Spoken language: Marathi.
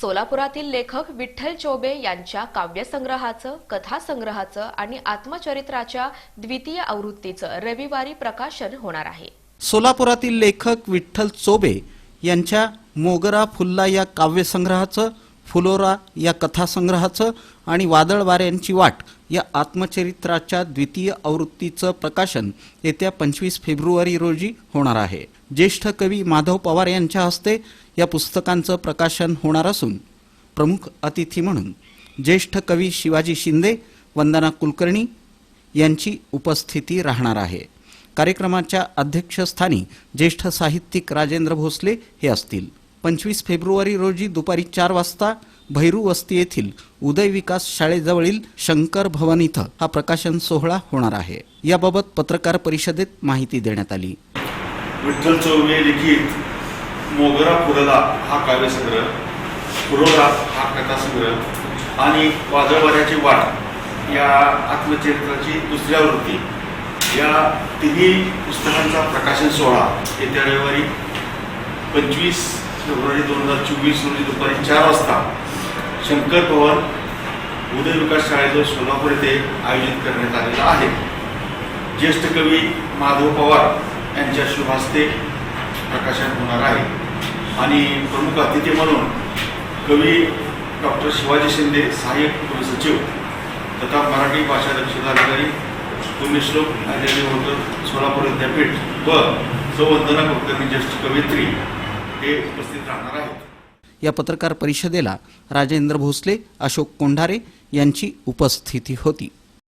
सोलापुरातील लेखक विठ्ठल चोबे यांच्या काव्यसंग्रहाचं कथासंग्रहाचं आणि आत्मचरित्राच्या द्वितीय आवृत्तीचं रविवारी प्रकाशन होणार आहे. सोलापुरातील लेखक विठ्ठल चोबे यांच्या मोगरा फुल्ला या काव्यसंग्रहाचं फुलोरा या कथासंग्रहाचं आणि वादळ वाऱ्यांची वाट या आत्मचरित्राच्या द्वितीय आवृत्तीचं प्रकाशन येत्या पंचवीस फेब्रुवारी रोजी होणार आहे. ज्येष्ठ कवी माधव पवार यांच्या हस्ते या पुस्तकांचं प्रकाशन होणार असून प्रमुख अतिथी म्हणून ज्येष्ठ कवी शिवाजी शिंदे वंदना कुलकर्णी यांची उपस्थिती राहणार आहे. कार्यक्रमाच्या अध्यक्षस्थानी ज्येष्ठ साहित्यिक राजेंद्र भोसले हे असतील. पंचवीस फेब्रुवारी रोजी दुपारी चार वाजता भैरू वस्ती येथील उदय विकास शाळेजवळील शंकर भवन इथं हा प्रकाशन सोहळा होणार आहे. याबाबत पत्रकार परिषदेत माहिती देण्यात आली. विठ्ठल चौबे लिखित मोगरा फुलला हा काव्यसंग्रह फुलोरा हा कथासंग्रह आणि वादळवाऱ्याची वाट या आत्मचरित्राची दुसऱ्या वृत्ती. या तिन्ही पुस्तकांचा प्रकाशन सोहळा येत्या रविवारी पंचवीस फेब्रुवारी दोन हजार चोवीस रोजी दुपारी चार वाजता शंकर भवन उदय विकास शाळेजवळ सोलापूर येथे आयोजित करण्यात आलेला आहे. ज्येष्ठ कवी माधव पवार यांच्या शुभ हस्ते प्रकाशन होणार आहे. आणि प्रमुख अतिथी म्हणून कवी डॉक्टर शिवाजी शिंदे सहाय्यक कुलसचिव तथा मराठी भाषा दक्षता अधिकारी पुण्यश्लोक आचार्य होतं सोलापूर विद्यापीठ व सौ कुलकर्णी ज्येष्ठ कवयित्री हे उपस्थित राहणार आहेत. या पत्रकार परिषदेला राजेंद्र भोसले अशोक कोंढारे यांची उपस्थिती होती.